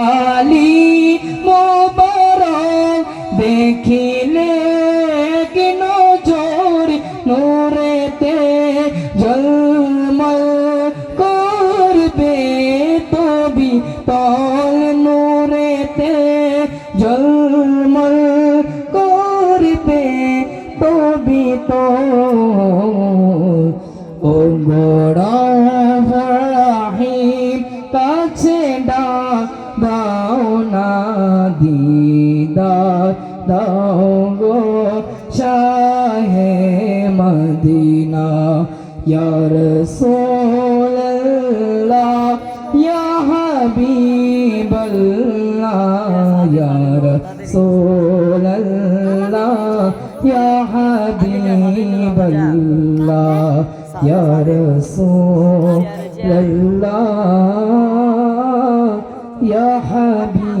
আলী মোবারক দেখিলে কিন জোর নূরেতে জলমল করবে তবি তল নূরেতে জলমল করবে তবি তো ও গোড়াহিম দাও গো শাহে মদিনা ইয়া রাসূলুল্লাহ ইয়া হাবিবাল্লাহ ইয়া রাসূলুল্লাহ ইয়া হাবিবাল্লাহ ইয়া রাসূলুল্লাহ ইয়া হাবিবাল্লাহ